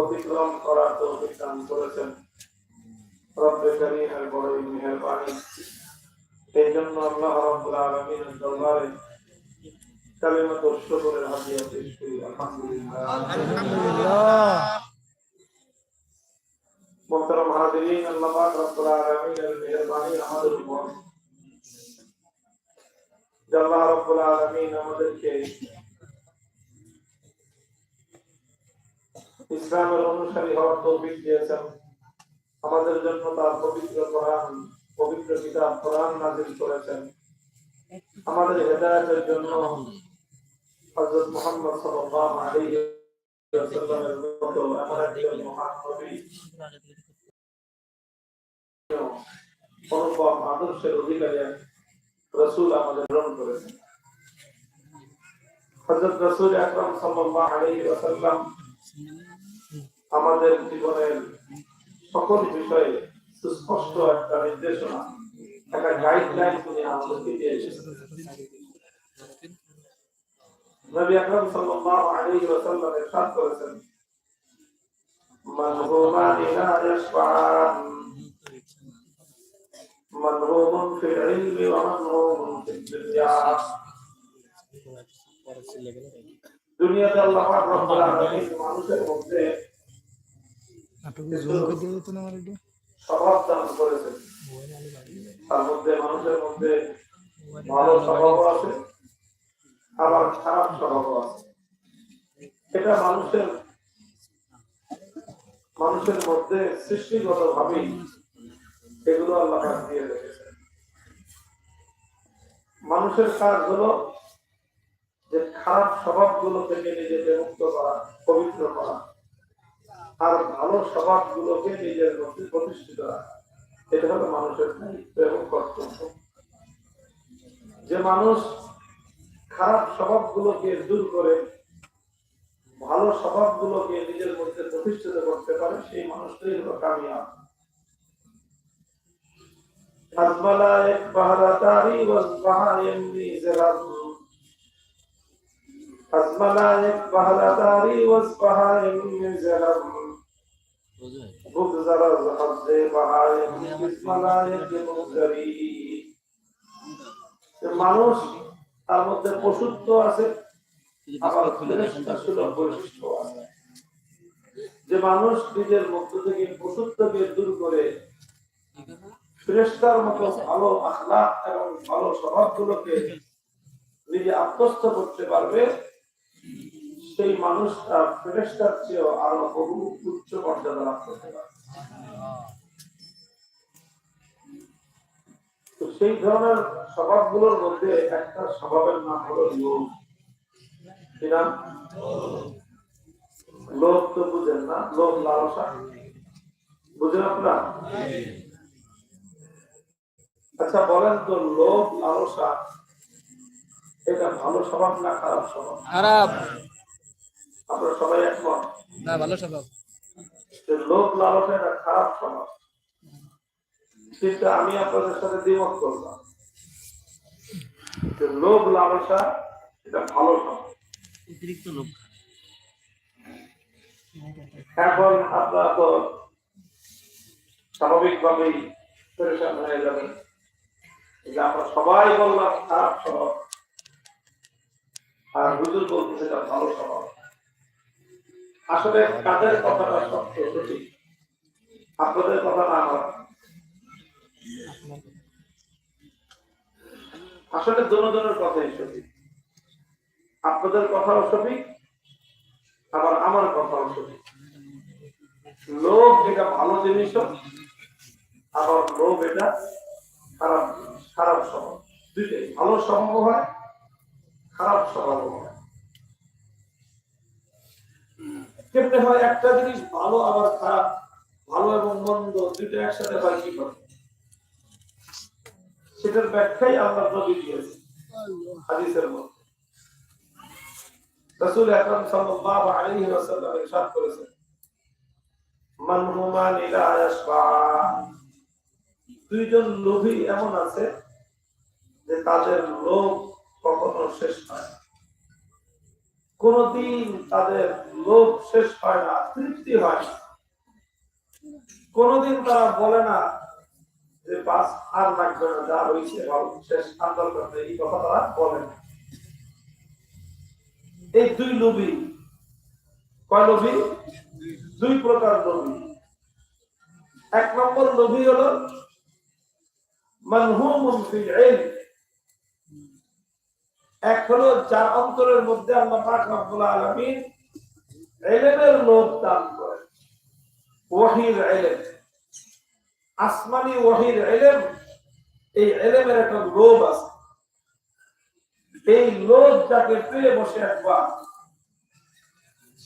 অতিক্রম করার তৌফিক দান করেছেন। রব্বে করিমের বড়ই মেহেরবানি। এই জন্য আল্লাহ রাব্বুল আলামিনের দরবারে কালিমাত শুকরের হাদিয়া পেশ করি, আলহামদুলিল্লাহ। মোহতারাম হাজিরিন, আল্লাহ রব্বুল আলামিনের মেহেরবানি আমাদের উপর। আল্লাহ রব্বুল আলামিন আমাদেরকে ইসলামের অনুসারী হওয়ার তৌফিক দিয়েছেন। আমাদের জন্য তার পবিত্র কোরআন, পবিত্র কিতাব কোরআন নাজিল করেছেন। আমাদের হেদায়েতের জন্য হযরত মুহাম্মদ সাল্লাল্লাহু আলাইহি আদর্শের অধিকারী রসুল আমাদের গ্রহণ করেছেন। আমাদের জীবনের সকল বিষয়ে সুস্পষ্ট একটা নির্দেশনা, একটা গাইডলাইন তিনি আমাদেরকে দিয়ে এসেছেন। নবী আকরাম সাল্লাল্লাহু আলাইহি ওয়াসাল্লাম ইরশাদ করেছেন মানহুমান লা ইয়াশফা'ান মানহুমুন ফিল ইলমি ওয়া মানহুমুন ফিদ দুনিয়া। দুনিয়াতে আল্লাহ রব্বুল আলামিন মানুষের মধ্যে স্বভাব দান করেছেন। তার মধ্যে মানুষের মধ্যে ভালো স্বভাব আছে, আবার খারাপ স্বভাব আছে। এটা মানুষের মানুষের মধ্যে সৃষ্টিগত ভাবেই, এগুলো আল্লাহ দিয়ে রেখেছেন। মানুষের কাজ হলো যে খারাপ স্বভাবগুলো থেকে নিজেকে মুক্ত করা, পবিত্র করা। আর ভালো স্বভাব গুলোকে নিজের মধ্যে প্রতিষ্ঠিত রাখা। এটা হলো মানুষের দায়িত্ব এবং কর্তব্য। যে মানুষ খারাপ স্বভাব গুলোকে দূর করে, ভালো স্বভাব গুলোকে নিজের মধ্যে প্রতিষ্ঠিত করতে পারে, সেই মানুষটাই হলো কামিয়াব। এক পাহারা তারি ওয়াজবাহা এমনি জেরাম আজমালা এক পাহারা তারি ওয়াজবাহা এমনি জেরাম بغزر الحظ بهائم بسملائك مغزري মানুষ তার মধ্যে পশুত্ব আছে আবার ফেরেশতা সুলভ বৈশিষ্ট্য আছে যে মানুষ নিজের মধ্য থেকে পশুত্বকে দূর করে ফেরেশতার মতো ভালো আখলাক এবং ভালো স্বভাবগুলোকে নিজে আত্মস্থ করতে পারবে সেই মানুষটা ফেরেস্তার চেয়েও আরও বহু উচ্চ মর্যাদা লাভ করতে পারে। সেই ধরনের স্বভাবগুলোর মধ্যে একটা স্বভাবের নাম হলো লোভ। কি নাম? লোভ তো বুঝেন না, লোভ লালসা। বুঝেন আপনারা? আচ্ছা বলেন তো লোভ, লালসা, এটা ভালো স্বভাব না খারাপ স্বভাব? খারাপ। আমরা সবাই একমত। না ভালো স্বভাব। লোক লালসা এটা খারাপ স্বভাব। কিন্তু আমি আপনাদের সাথে দ্বিমত করলাম। যে লোভ লালসা এটা ভালো স্বভাব। অতিরিক্ত লোক এখন আপনারা তো স্বাভাবিকভাবেই পরেশান হয়ে যাবেন। আমরা সবাই বললাম খারাপ স্বভাব। আর হুজুর বলতেছে এটা ভালো স্বভাব। আসলে কাদের কথাটা সত্য, সঠিক? আপনাদের কথা না আমার আসলে দুজনের কথাই সঠিক। আপনাদের কথাও সঠিক, আবার আমার কথাও সঠিক। লোভ এটা ভালো জিনিস আবার লোভ এটা খারাপ খারাপ স্বভাব। দুইটাই। ভালো স্বভাব হয়, খারাপ স্বভাব হয়। কেমনে হয়? একটা জিনিস ভালো আবার খারাপ, ভালো এবং মন্দ, দুইটা একসাথে হয় কি করে? সেটার ব্যাখ্যাই আল্লাহ নবী দিয়েছে হাদিসের মধ্যে। রাসূল আকরাম সাল্লাল্লাহু আলাইহি ওয়াসাল্লাম ইরশাদ করেছেন, মান ইয়াশফা। দুইজন লোভী এমন আছে যে তাদের লোভ কখনো শেষ হয় না। কোনদিন তাদের লোভ শেষ হয় না, তৃপ্তি হয় না। কোনদিন তারা বলে না যে, বাস, আর লাগবে না, যা ভালো শেষ দরকার নেই। এই কথা তারা বলে না। এই দুই লোভী, কয় লোভী? দুই প্রকার লোভী। এক নম্বর লোভী হলো, মানহুমুন ফিল ইলম। এক হলো যার অন্তরের মধ্যে আল্লাহ পাক রব্বুল আলামিন ইলমের লোভ দান করেন ওয়াহির ইলম আসমানি ওয়াহির ইলম এই ইলমের একটা লোভ আছে। এই লোভ যাকে পেয়ে বসে একবার,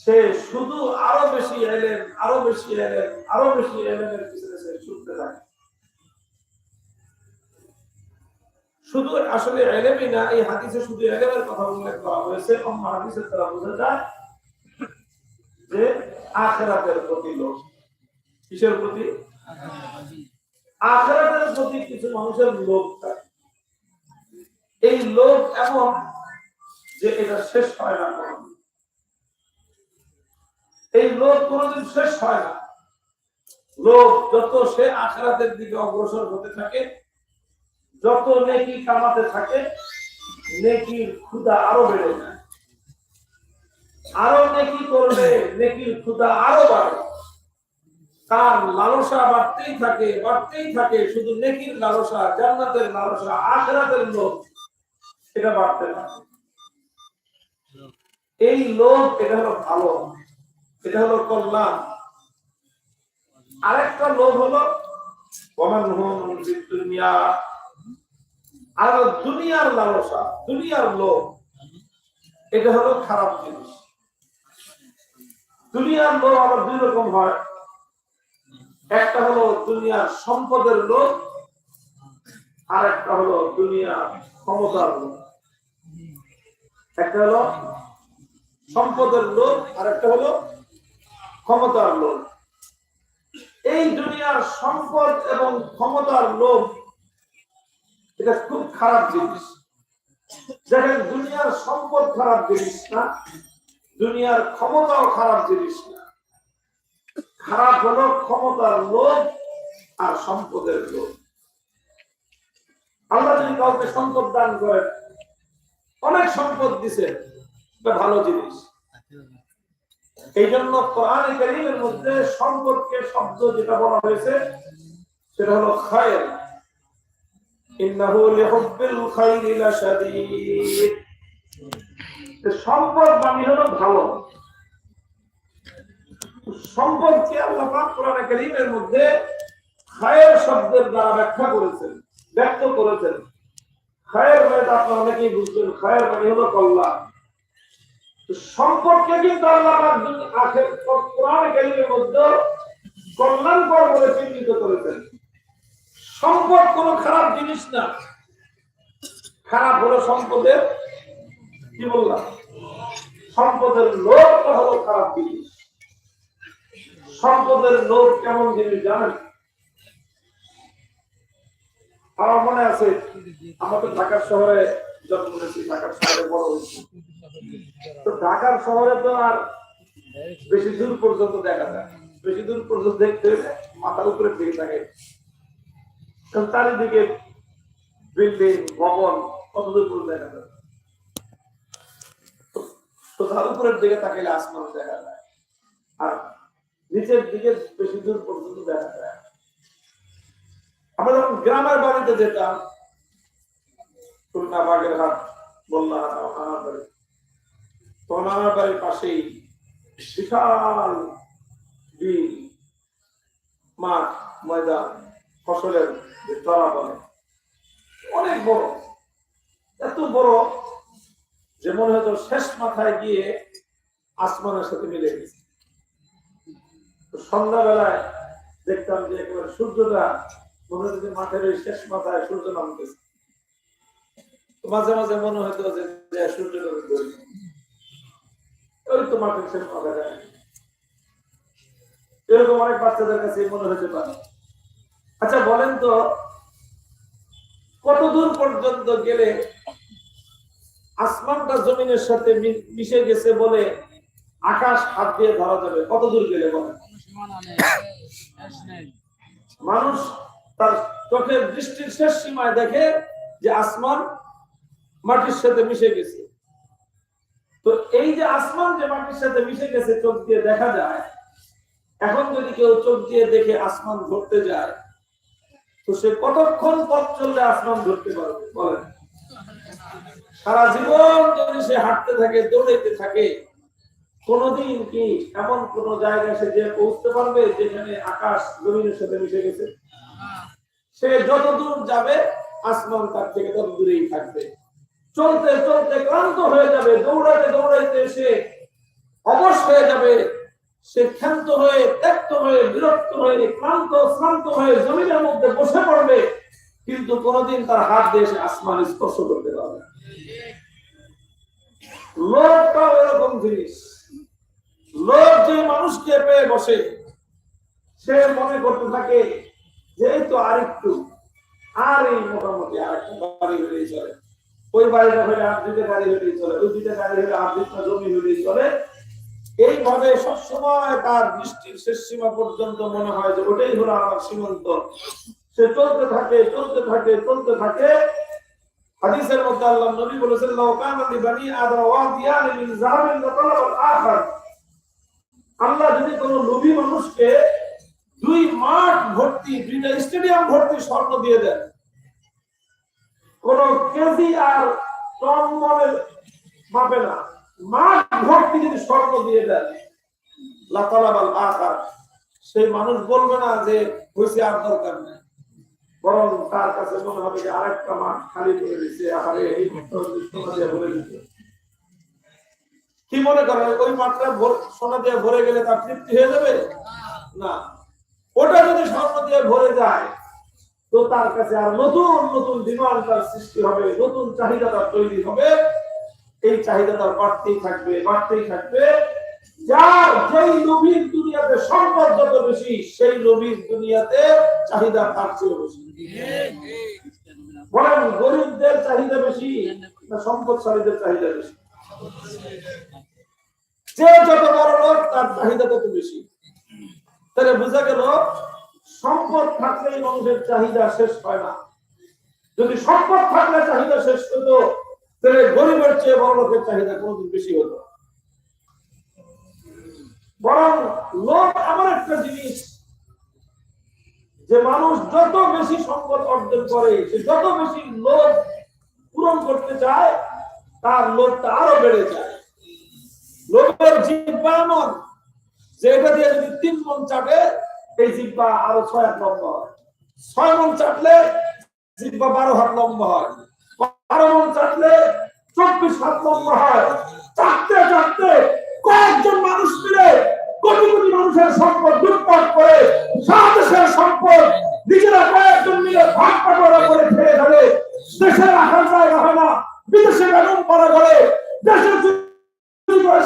সে শুধু আরও বেশি এলেন আরও বেশি এলেন আরও বেশি এলেনের পিছনে সে ছুটতে থাকে। শুধু আসলে এলেমই না, এই হাদিসে শুধু এলেমের কথা উল্লেখ করা হয়েছে, অন্য হাদিসের দ্বারা বোঝা যায় যে আখেরাতের প্রতি লোক কিসের প্রতি? আখেরাতের প্রতি কিছু মানুষের লোভ থাকে। এই লোভ এমন যে এটা শেষ হয় না এই লোভ কোনোদিন শেষ হয় না। লোভ যত সে আখেরাতের দিকে অগ্রসর হতে থাকে যত নেকি কামাতে থাকে, নেকির ক্ষুদা আরও বেড়ে যায়। আরও নেকি করলে নেকির ক্ষুদা আরও বাড়ে। তার লালসা বাড়তেই থাকে বাড়তেই থাকে। শুধু নেকির লালসা, জান্নাতের লালসা, আখরাতের লোভ এটা বাড়তে থাকে এই লোভ, এটা হলো ভালো, এটা হলো কল্যাণ। আরেকটা লোভ হলো ওমান হুম আর দুনিয়ার লালসা, দুনিয়ার লোভ, এটা হলো খারাপ জিনিস। দুনিয়ার লোভ আবার দুই রকম হয়। একটা হলো দুনিয়ার সম্পদের লোভ, আর একটা হলো দুনিয়ার ক্ষমতার লোভ। একটা হলো সম্পদের লোভ, আর একটা হলো ক্ষমতার লোভ। এই দুনিয়ার সম্পদ এবং ক্ষমতার লোভ এটা খুব খারাপ জিনিস। দেখেন, দুনিয়ার সম্পদ খারাপ জিনিস না, দুনিয়ার ক্ষমতাও খারাপ জিনিস না। খারাপ হলো ক্ষমতার লোভ আর সম্পদের লোভ। আল্লাহ যদি কাউকে সম্পদ দান করেন, অনেক সম্পদ দিছে ভালো জিনিস। এই জন্য কোরআন মধ্যে সম্পদকে শব্দ যেটা বলা হয়েছে, সেটা হলো খায়ের। সম্পদ মানে হলো ভালো। সম্পদকে আল্লাহ পাক কোরআন কারীমের মধ্যে খায়ের শব্দের দ্বারা ব্যাখ্যা করেছেন, ব্যক্ত করেছেন। খায়ের মানে আপনারা অনেকেই বুঝবেন, খায়ের মানে হলো কল্যাণ। সম্পদকে কিন্তু আল্লাহ পাক আখের কোরআন কারীমের মধ্যে কল্যাণকর বলে চিহ্নিত করেছেন। সম্পদ কোনো খারাপ জিনিস না। খারাপ হলো সম্পদের, কি বললাম? সম্পদের লোভটা হলো খারাপ জিনিস। সম্পদের লোভ কেমন জিনিস জানেন? আমার মনে আছে আমাদের ঢাকার শহরে জন্ম নিয়েছি, ঢাকার শহরে বড় হয়েছি। তো ঢাকার শহরে তো আর বেশি দূর পর্যন্ত দেখা যায়। বেশি দূর পর্যন্ত দেখতে মাথার উপরে দিকে থাকে। চারিদিকে বিল্ডিং ভবন কত দূর দেখা যায় তো তার উপরের দিকে তাকাইলে আসমান দেখা যায়। আর নিচের দিকে বেশি দূর পর্যন্ত দেখা যায়। আমরা যখন গ্রামের বাড়িতে যেতাম খুলনা বাগের হাট বললা হাট আমার বাড়ি। তখন আমার বাড়ির পাশেই বিশাল বিল, মাঠ, ময়দান। ফসলের যে বলে অনেক বড়, এত বড় যে মনে হতো শেষ মাথায় গিয়ে আসমানের সাথে মিলে গেছে। সন্ধ্যাবেলায় দেখতাম যে একেবারে সূর্যটা মনে হতো যে মাঠের ওই শেষ মাথায় সূর্য নামতেছে। মাঝে মাঝে মনে হতো যে সূর্যটা ওই তো মাঠের শেষ মাথায় এরকম অনেক বাচ্চাদের কাছে মনে হতে পারে। আচ্ছা বলেন তো কত দূর পর্যন্ত গেলে আসমানটা জমিনের সাথে মিশে গেছে বলে আকাশ হাত দিয়ে ধরা যাবে? কত দূর গেলে বলেন? মানুষ তার চোখের দৃষ্টির শেষ সীমায় দেখে যে আসমান মাটির সাথে মিশে গেছে। তো এই যে আসমান যে মাটির সাথে মিশে গেছে, চোখ দিয়ে দেখা যায়। এখন যদি কেউ চোখ দিয়ে দেখে আসমান ধরতে যায় তো সে কতক্ষণ পথ চললে আসমান ধরতে পারবে? বলেন। সারা জীবন যদি সে হাঁটতে থাকে, দৌড়াইতে থাকে, কোনদিন কি এমন কোন জায়গায় সে যে পৌঁছতে পারবে যেখানে আকাশ, জমিনের সাথে মিশে গেছে? সে যত দূর যাবে, আসমান তার থেকে তত দূরেই থাকবে। চলতে চলতে ক্লান্ত হয়ে যাবে, দৌড়াতে, দৌড়াইতে সে অবশ হয়ে যাবে। সে ক্ষান্ত হয়ে ত্যক্ত হয়ে, বিরক্ত হয়ে, ক্লান্ত, শ্রান্ত হয়ে জমিনের মধ্যে বসে পড়বে, কিন্তু কোনদিন তার হাত দিয়ে সে আসমান স্পর্শ করতে পারবে না। লোকটাও এরকম জিনিস। লোক যে মানুষকে পেয়ে বসে, সে মনে করতে থাকে, যেহেতু তো আরেকটু আর এই মোটামুটি আর আরেকটু বাড়ি হলেই চলে। ওই বাড়িটা হলে আর দুইটা গাড়ি হলেই চলে, ওই দুইটা গাড়ি হলে আর দুইটা জমি হলেই চলে। এইভাবে সবসময় তার দৃষ্টির শেষ সীমা পর্যন্ত মনে হয় যে ওটাই হলো আমার সীমান্ত। সে চলতে থাকে চলতে থাকে চলতে থাকে। হাদিসের মধ্যে আল্লাহ নবী বলেছেন ওয়াদিয়ান মিন যাহাবিন আল-আখার আল্লাহ যদি কোনো লোভী মানুষকে দুই মাঠ ভর্তি, দুইটা স্টেডিয়াম ভর্তি স্বর্ণ দিয়ে দেন, কোন কেজি আর মাপে না। মাঠ ভর্তি যদি স্বর্ণ দিয়ে দেন আকার সেই মানুষ বলবে না যে হয়েছে আর দরকার নেই। বরং তার কাছে মনে হবে যে আরেকটা মাঠ খালি করে দিচ্ছে আরে এই কি মনে করেন, ওই মাঠটা সোনা দিয়ে ভরে গেলে তার তৃপ্তি হয়ে যাবে? না। ওটা যদি স্বর্ণ দিয়ে ভরে যায়, তো তার কাছে আর নতুন নতুন ডিমান্ড তার সৃষ্টি হবে, নতুন চাহিদা তার তৈরি হবে। এই চাহিদা তার বাড়তেই থাকবে বাড়তেই থাকবে। যার যেই নবীর দুনিয়াতে সম্পদ যত বেশি, সেই নবীর দুনিয়াতে চাহিদা তার চেয়ে বেশি। বলেন, গরিবদের চাহিদা বেশি না সম্পদশালীদের চাহিদা বেশি? যে যত বড় লোক, তার চাহিদা তত বেশি। তাহলে বোঝা গেল, সম্পদ থাকলেই মানুষের চাহিদা শেষ হয় না। যদি সম্পদ থাকলে চাহিদা শেষ হতো তাহলে গরিবের চেয়ে বড় লোকের চাহিদা কোনদিন বেশি হতো বরং লোক এমন একটা জিনিস যে মানুষ যত বেশি সম্পদ অর্জন করে, সে যত বেশি লোভ পূরণ করতে চায়, তার লোভটা আরও বেড়ে যায়। লোভের জিব্বা এমন যে এটা দিয়ে যদি তিন মন চাটে, এই জিব্বা আরও ছয় হাত লম্বা হয়। ছয় মন চাটলে জিব্বা বারো হাত লম্বা হয়। বারো মন চব্বিশ হাত লম্বা হয়। চাটতে চাটতে কয়েকজন মানুষ মিলে কোটি কোটি মানুষের সম্পদ লুটপাট করে সারা দেশের সম্পদ নিজেরা কয়েকজন মিলে ভাগ পাটোয়ারা করে ফেলে। দেশের রাখার জায়গা হয় না, বিদেশে বেগম করা করে দেশের করে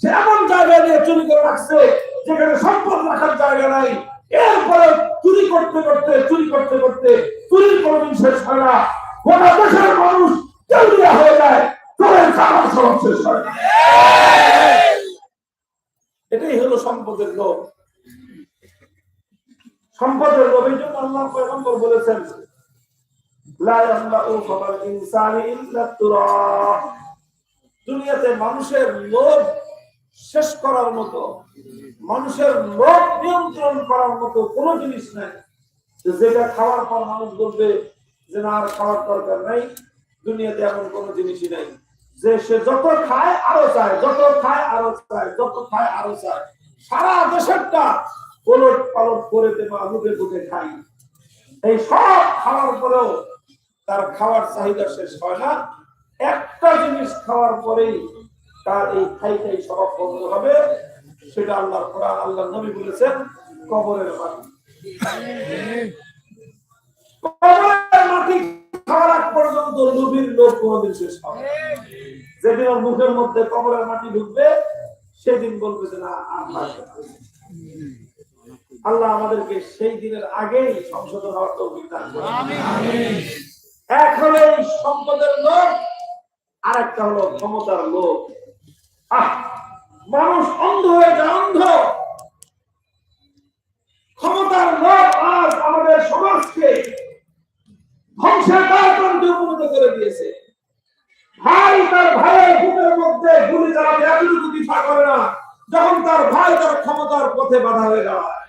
সে এমন জায়গায় নিয়ে চুরি করে রাখছে যেখানে সম্পদ রাখার জায়গা নাই। এরপরে চুরি করতে করতে, চুরি করতে করতে চুরির কোনদিন শেষ হয় না। গোটা দেশের মানুষ হয়ে যায় খাবার শেষ হয়। এটাই হলো সম্পদের লোভ। সম্পদের জন্য আল্লাহ পয়গম্বর বলেছেন দুনিয়াতে মানুষের লোভ শেষ করার মতো, মানুষের লোভ নিয়ন্ত্রণ করার মতো কোনো জিনিস নাই। যেটা খাওয়ার পর মানুষ বলবে যে না, আর খাওয়ার দরকার নাই। দুনিয়াতে এমন কোনো জিনিসই নাই। যে সে যত খায়, আরও চায়। যত খায়, আরও চায়। যত খায়, আরও চায়। সারা দেশেরটা ওলট পালট করে দেবা লুটে লুটে খাই। এই সব খাওয়ার পরেও তার খাওয়ার চাহিদা শেষ হয় না। একটা জিনিস খাওয়ার পরেই তার এই খাই খাই সব বন্ধ হবে, সেটা আল্লাহর কোরআন আল্লাহ নবী বলেছেন, কবরের মাটি শেষ হবে যেদিন ওর মুখের মধ্যে কবরের মাটি ঢুকবে, সেদিন বলবে যে, না আল্লাহ আমাদেরকে সেই দিনের আগেই সংশোধন হওয়ার তৌফিক দান এই সম্পদের লোক আর একটা হলো ক্ষমতার লোভ আহ, মানুষ অন্ধ হয়ে যায়, অন্ধ। ক্ষমতার লোভ আজ আমাদের সমাজকে উপনীত করে দিয়েছে। ভাই তার ভাইয়ের বুকের মধ্যে গুলি চালাতে এতটুকু পিছা করে না, যখন তার ভাই তার ক্ষমতার পথে বাধা হয়ে দাঁড়ায়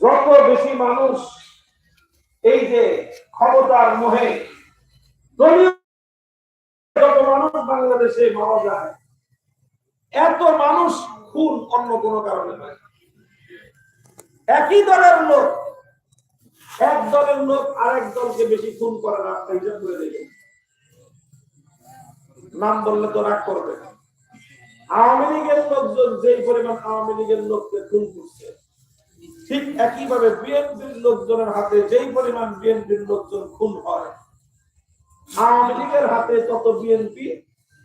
যত বেশি মানুষ এই যে ক্ষমতার মোহে যত মানুষ বাংলাদেশে মারা যায়, এত মানুষ খুন অন্য কোনো কারণে হয় একই দলের লোক এক দলের লোক আরেক দলকে বেশি খুন করে না হিসাব করে দেখে নাম বললে তো রাগ করবে। আওয়ামী লীগের লোকজন যেই পরিমাণ আওয়ামী লীগের লোককে খুন করছে, ঠিক একইভাবে বিএনপির লোকজনের হাতে যেই পরিমাণ বিএনপির লোকজন খুন হয়, আওয়ামী লীগের হাতে তত বিএনপি,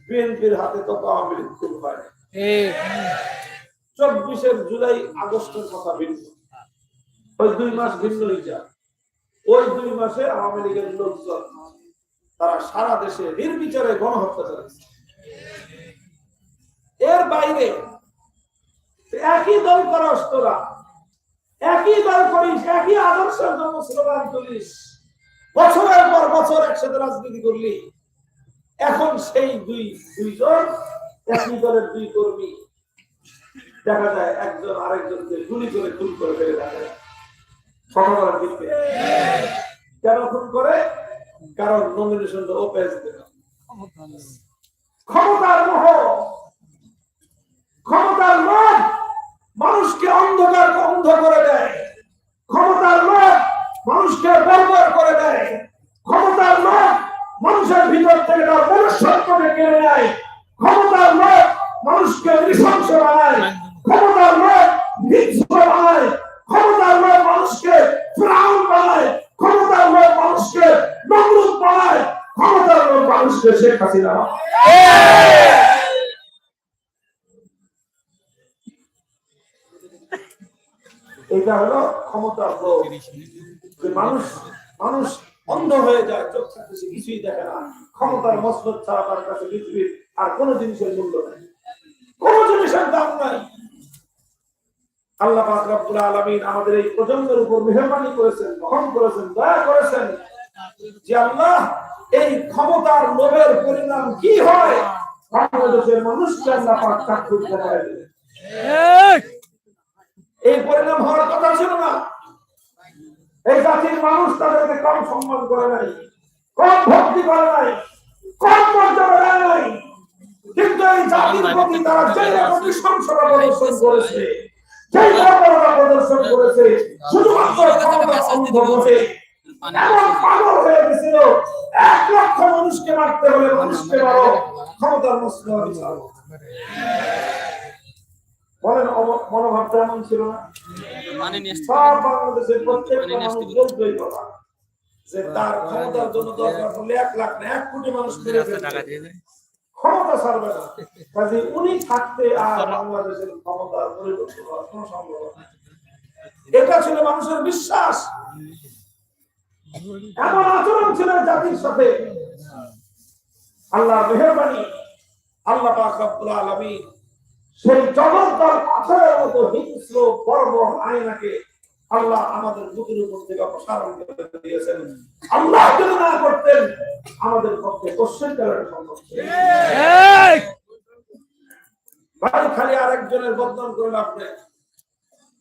বিএনপির হাতে তত আওয়ামী লীগ খুন হয় চব্বিশের জুলাই আগস্টের কথা ভিন্ন। ওই দুই মাস ভিন্ন হিসাব ওই দুই মাসে আওয়ামী লীগের লোকজন তারা সারা দেশে নির্বিচারে গণহত্যা চালাচ্ছে। এর বাইরে একই দল করস তোরা একই দল করিস একই আদর্শের জন্য স্লোগান তুলিস। বছরের পর বছর একসাথে রাজনীতি করলি। এখন সেই দুই, দুইজন একই দলের দুই কর্মী। দেখা যায় একজন আরেকজনকে গুলি করে খুন করে ফেলে দেখা যায়। মানুষকে অন্ধকার অন্ধ করে দেয়। ক্ষমতার লোভ মানুষকে বর্বর করে দেয়। ক্ষমতার লোভ মানুষের ভিতর থেকে তার মনুষ্যত্বকে কেড়ে নেয়। ক্ষমতার লোভ মানুষকে নৃশংস বানায়। ক্ষমতার লোভ হিংস্র বানায়। মানুষকে ফ্রাউন বানায়, ক্ষমতার লোভ মানুষকে নমরুদ বানায়, ক্ষমতার লোভ মানুষকে শেখ হাসিনা এটা হলো ক্ষমতার লোভ যে মানুষ মানুষ অন্ধ হয়ে যায়, চোখ থাকতে সে কিছুই দেখে না। ক্ষমতার মসনদ ছাড়া তার কাছে পৃথিবীর আর কোনো জিনিসের মূল্য নেই। কোনো জিনিসের দাম নাই। আল্লাহ রব্বুল আলামিন আমাদের এই প্রজন্মের উপর মেহরবানি করেছেন গ্রহণ করেছেন দয়া করেছেন যে আল্লাহ এই ক্ষমতার লোভের পরিণাম কি হয়? বাংলাদেশের মানুষকে আল্লাহ পাক চাক্ষুষ দেখায় এই পরিণাম হওয়ার কথা ছিল না। এই জাতির মানুষ তাদেরকে কম সম্মান করে নাই কম ভক্তি করে নাই কম মর্যাদা দেয় নাই। কিন্তু এই জাতির প্রতি তারা যেই রকম নৃশংসতা প্রদর্শন করেছে যেই বর্বরতা প্রদর্শন করেছে শুধুমাত্র ক্ষমতার অন্ধ এমন পাগল হয়ে গেছিল এক লক্ষ মানুষকে মারতে হলে মানুষকে মারো। ক্ষমতার মসজিদ বলেন মনোভাবটা এমন ছিল না? মানে সব বাংলাদেশের প্রত্যেক মানে মানুষ বলতোই কথা যে তার ক্ষমতার জন্য দরকার পড়লে এক লাখ না এক কোটি মানুষ মেরে রাস্তা ক্ষমতা ছাড়বে না। কাজে উনি থাকতে আর বাংলাদেশের ক্ষমতার পরিবর্তন হওয়ার কোনো সম্ভাবনা। এটা ছিল মানুষের বিশ্বাস। এমন আচরণ ছিল জাতির সাথে। আল্লাহ মেহরবানি আল্লাহ পাক রব্বুল আলামিন সেই জগদ্দল পাথরের মতো হিংস্র পর্ব আয়নাকে আল্লাহ আমাদের বুকের উপর থেকে অপসারণ করে দিয়েছেন। আল্লাহ যদি না করতেন আমাদের পক্ষে কোশ্চেন করার সম্ভব ভাই খালি আরেকজনের বদনাম করে লাভ নেই।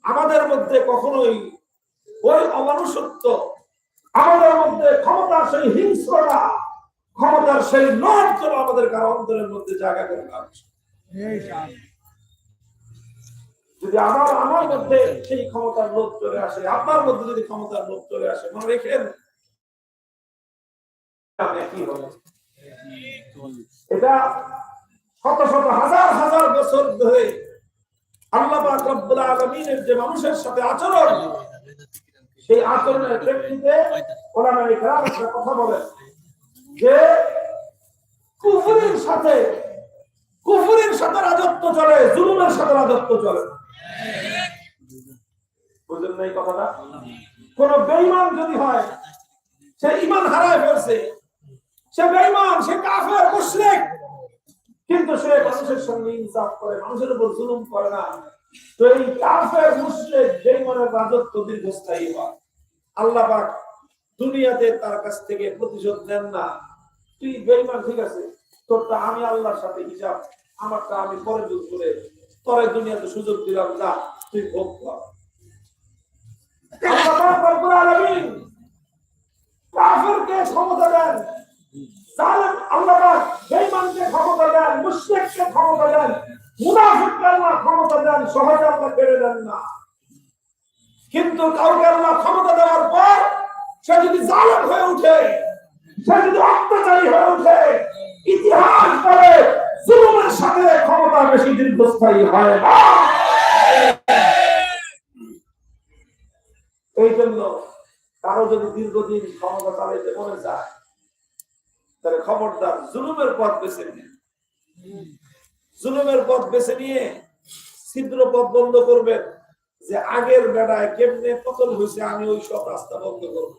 আমাদের মধ্যে কখনোই ওই অমানুষত্ব আমাদের মধ্যে ক্ষমতার সেই হিংস্রতা ক্ষমতার সেই লোভ যেন আমাদের কারও অন্তরের মধ্যে জায়গা করে না। যদি আমার আমার মধ্যে সেই ক্ষমতার লোভ চলে আসে, আপনার মধ্যে যদি ক্ষমতার লোভ চলে আসে, মনে রেখেন এটা শত শত হাজার হাজার বছর ধরে আল্লাহ আলামিনের যে মানুষের সাথে আচরণ, সেই আচরণের প্রেক্ষিতে কথা বলেন যে কুফরির সাথে কুফরির সাথে রাজত্ব চলে, জুলুমের সাথে রাজত্ব চলে। বুঝলেন না এই কথাটা? কোন যদি হয়, সে হারায় ফেলছে। সে সে কাফের, মুশরিক। কিন্তু সে মানুষের সঙ্গে ইনসাফ করে, মানুষের উপর জুলুম করে না। তো এই কাফের, মুশরিক রাজত্ব দীর্ঘস্থায়ী হয়। আল্লাহ পাক দুনিয়াতে তার কাছ থেকে প্রতিশোধ নেন না। তুই বেঈমান, ঠিক আছে? তোরটা আমি আল্লাহর সাথে হিসাব, আমারটা আমি পরে বুঝ করে তোরে দুনিয়াতে সুযোগ দিলাম, যা, তুই ভোগ কর। কিন্তু কাউকে আল্লাহ ক্ষমতা দেওয়ার পর সে যদি জালেম হয়ে উঠে সে যদি অত্যাচারী হয়ে উঠে ইতিহাস বলে, জুলুমের সাথে ক্ষমতা বেশি দীর্ঘস্থায়ী হয় না। এই জন্য কারও যদি দীর্ঘদিন ক্ষমতা চালাইতে মনে চায় তাহলে খবরদার জুলুমের পথ বেছে নিন জুলুমের পথ বেছে নিয়ে ছিদ্র পথ বন্ধ করবেন যে আগের বেড়ায় কেমনে পতন হয়েছে, আমি ওই সব রাস্তা বন্ধ করব।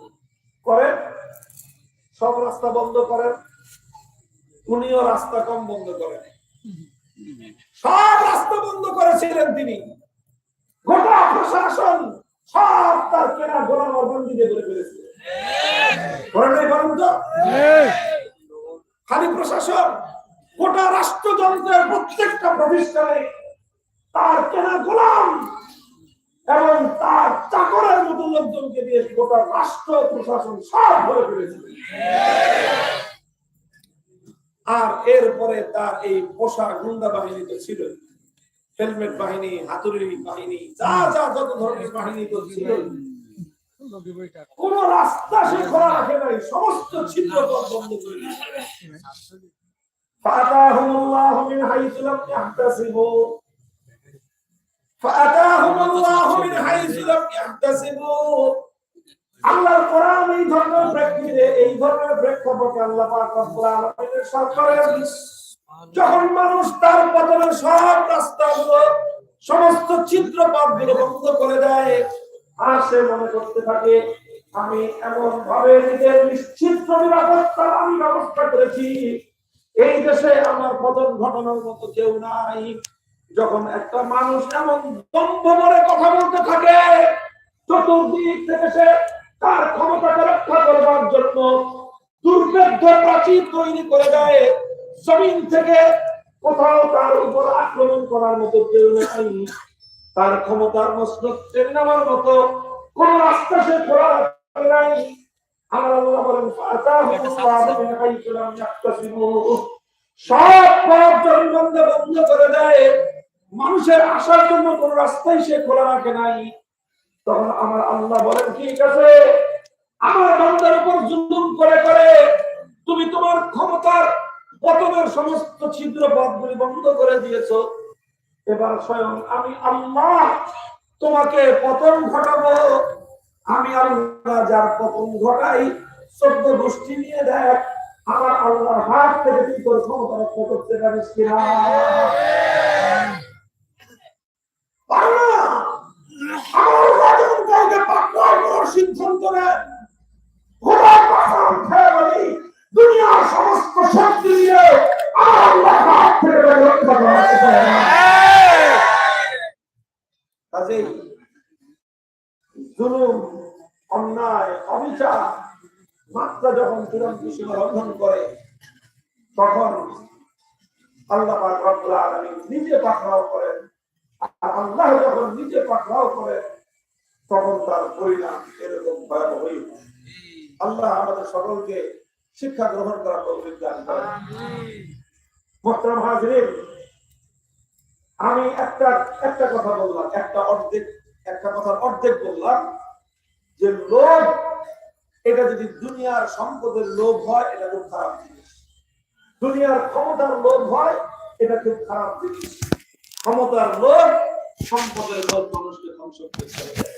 করেন? সব রাস্তা বন্ধ করেন? উনিও রাস্তা কম বন্ধ করেন। সব রাস্তা বন্ধ করেছিলেন তিনি। গোটা প্রশাসন সব তার কেনা গোলাম করে ফেলেছিলেন করেন নাই তো? খালি প্রশাসন, গোটা রাষ্ট্রযন্ত্রের প্রত্যেকটা প্রতিষ্ঠানে তার কেনা গোলাম এবং তার চাকরের মতো লোকজনকে দিয়ে গোটা রাষ্ট্র প্রশাসন সব ধরে ফেলেছিল আর এরপরে তার এই পোশাক গুন্ডা বাহিনী তো ছিল হেলমেট বাহিনী হাতুড়ি বাহিনী যা যা যত ধরনের বাহিনী তো ছিল কোন রাস্তা সে খোলা রাখে নাই সমস্ত ছিদ্র পথ বন্ধ করে দিয়েছে فأتاهم الله من حيث لم يحتسبوا فأتاهم الله من حيث لم يحتسبوا আল্লাহর কোরআন এই ধরনের প্রেক্ষিতে এই ধরনের প্রেক্ষাপটে আল্লাহ পাক রব্বুল আলামিনের সরকারের যখন মানুষ তার পতনের সব রাস্তাগুলো সমস্ত চিত্র পথগুলো বন্ধ করে দেয়, আর সে মনে করতে থাকে, আমি এমন ভাবে নিজের নিশ্চিত নিরাপত্তার আমি ব্যবস্থা করেছি। এই দেশে আমার পতন ঘটানোর মতো কেউ নাই। যখন একটা মানুষ এমন দম্ভ মনে কথা বলতে থাকে, চতুর্দিক থেকে সে তার ক্ষমতাকে রক্ষা করবার জন্য দুর্ভেদ্য প্রাচীর তৈরি করে দেয়। জমিন থেকে কোথাও তার উপর আক্রমণ করার মতো কেউ নাই। তার ক্ষমতার মসনদ টেনে মতো কোন রাস্তা সে খোলা নাই। সব পথ বন্ধ করে দেয়। মানুষের আসার জন্য কোন রাস্তাই সে খোলা রাখে নাই। তখন আমার আল্লাহ বলেন, ঠিক আছে, আমার বান্দার উপর জুলুম করে করে তুমি তোমার ক্ষমতার পতনের সমস্ত ছিদ্র পথগুলি বন্ধ করে দিয়েছ। এবার স্বয়ং আমি আল্লাহ তোমাকে পতন ঘটাবো। আমি আল্লাহ যার পতন ঘটাই চোদ্দ গোষ্ঠী নিয়ে দেখ, আমার আল্লাহর হাত থেকে তুই তোর ক্ষমতা রক্ষা করতে পারিস কিনা সিদ্ধান্ত নেয় খোদার কসম খেয়ে বলি দুনিয়ার সমস্ত শক্তি দিয়ে আল্লাহ থেকে রক্ষা করা যেতে পারে কাজেই জুলুম, অন্যায়, অবিচার, মাত্রা যখন চূড়ান্ত সীমা লঙ্ঘন করে, তখন আল্লাহ রব্বুল আলামিন নিজে পাকড়াও করেন আর আল্লাহ যখন নিজে পাকড়াও করেন, তখন তার পরিণাম এরকম ভয়াবহই। আল্লাহ আমাদের সকলকে শিক্ষা গ্রহণ করার তৌফিক দান করেন মোহতারাম হাজরিন আমি একটা একটা কথা বললাম একটা অর্ধেক একটা কথার অর্ধেক বললাম যে লোভ এটা যদি দুনিয়ার সম্পদের লোভ হয় এটা খুব খারাপ জিনিস। দুনিয়ার ক্ষমতার লোভ হয় এটা খুব খারাপ জিনিস। ক্ষমতার লোভ সম্পদের লোভ মানুষকে ধ্বংস করে দেয়।